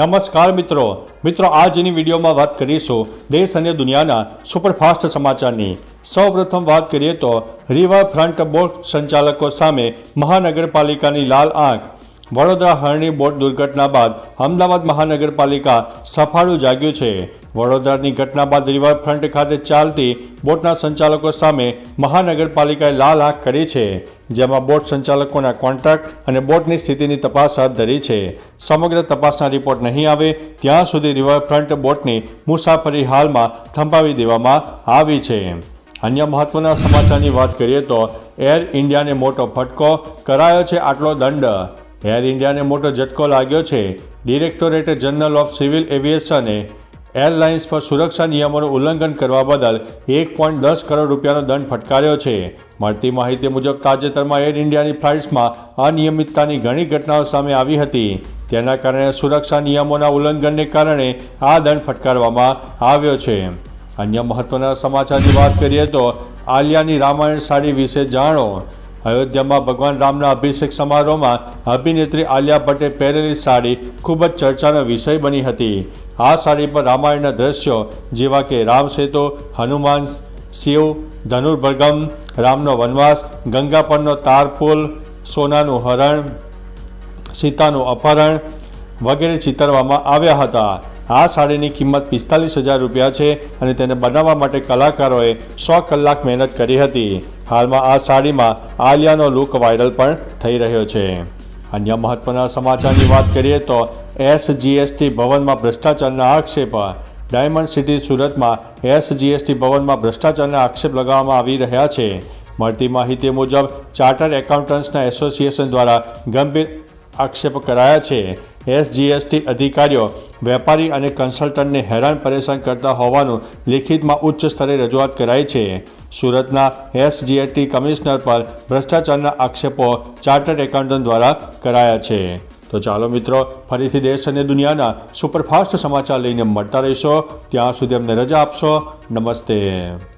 નમસ્કાર મિત્રો. મિત્રો, આજની વિડીયોમાં વાત કરીશું દેશ અને દુનિયાના સુપરફાસ્ટ સમાચારની. સૌપ્રથમ વાત કરીએ તો રિવરફ્રન્ટ બોટ સંચાલકો સામે મહાનગરપાલિકાની લાલ આંખ. વડોદરા હરણી બોટ દુર્ઘટના બાદ અમદાવાદ મહાનગરપાલિકા સફાળું જાગ્યું છે. વડોદરાની ઘટના બાદ રિવરફ્રન્ટ ખાતે ચાલતી બોટના સંચાલકો સામે મહાનગરપાલિકાએ લાલ આંખ કરી છે, જેમાં બોટ સંચાલકોના કોન્ટ્રાક્ટ અને બોટની સ્થિતિની તપાસ હાથ ધરી છે. સમગ્ર તપાસના રિપોર્ટ નહીં આવે, ત્યાં સુધી રિવરફ્રન્ટ બોટની મુસાફરી હાલમાં થંભાવી દેવામાં આવી છે. અન્ય મહત્વના સમાચારની વાત કરીએ તો એર ઇન્ડિયાને મોટો ફટકો કરાયો છે આટલો દંડ. એર ઇન્ડિયાને મોટો ઝટકો લાગ્યો છે. ડિરેક્ટોરેટ જનરલ ઓફ સિવિલ એવિએશને એરલાઇન્સ પર સુરક્ષા નિયમોનું ઉલ્લંઘન કરવા બદલ એક પોઈન્ટ દસ કરોડ રૂપિયાનો દંડ ફટકાર્યો છે. મળતી માહિતી મુજબ, તાજેતરમાં એર ઇન્ડિયાની ફ્લાઇટ્સમાં અનિયમિતતાની ઘણી ઘટનાઓ સામે આવી હતી. તેના કારણે સુરક્ષા નિયમોના ઉલ્લંઘનને કારણે આ દંડ ફટકારવામાં આવ્યો છે. અન્ય મહત્વના સમાચારની વાત કરીએ તો આલિયાની રામાયણ સાડી વિશે જાણો. અયોધ્યામાં ભગવાન રામના અભિષેક સમારોહમાં અભિનેત્રી આલિયા ભટ્ટે પહેરેલી સાડી ખૂબ જ ચર્ચાનો વિષય બની હતી. આ સાડી પર રામાયણના દ્રશ્યો જેવા કે રામ સેતુ, હનુમાન શિવ ધનુર્ભર્ગમ રામનો વનવાસ, ગંગા પરનો તાર પુલ, સોનાનું હરણ, સીતાનું અપહરણ વગેરે ચિતરવામાં આવ્યા હતા. આ સાડીની કિંમત પિસ્તાલીસ હજાર રૂપિયા છે અને તેને બનાવવા માટે કલાકારોએ સો કલાક મહેનત કરી હતી. હાલમાં આ સાડીમાં આલિયાનો લુક વાયરલ પણ થઈ રહ્યો છે. અન્ય મહત્વના સમાચારની વાત કરીએ તો એસજીએસટી ભવનમાં ભ્રષ્ટાચારના આક્ષેપ. ડાયમંડ સિટી સુરતમાં એસજીએસટી ભવનમાં ભ્રષ્ટાચારના આક્ષેપ લગાવવામાં આવી રહ્યા છે. મળતી માહિતી મુજબ ચાર્ટર એકાઉન્ટન્ટ્સના એસોસિએશન દ્વારા ગંભીર આક્ષેપ કરાયા છે. એસજીએસટી અધિકારીઓ વેપારી અને કન્સલ્ટન્ટને હેરાન પરેશાન કરતા હોવાનું લિખિતમાં ઉચ્ચ સ્તરે રજૂઆત કરાઈ છે. સુરતના એસજીએસટી કમિશનર પર ભ્રષ્ટાચારના આક્ષેપો ચાર્ટર્ડ એકાઉન્ટન્ટ દ્વારા કરાયા છે. તો ચાલો મિત્રો, ફરીથી દેશ અને દુનિયાના સુપરફાસ્ટ સમાચાર લઈને મળતા રહીશો. ત્યાં સુધી અમને રજા આપશો. નમસ્તે.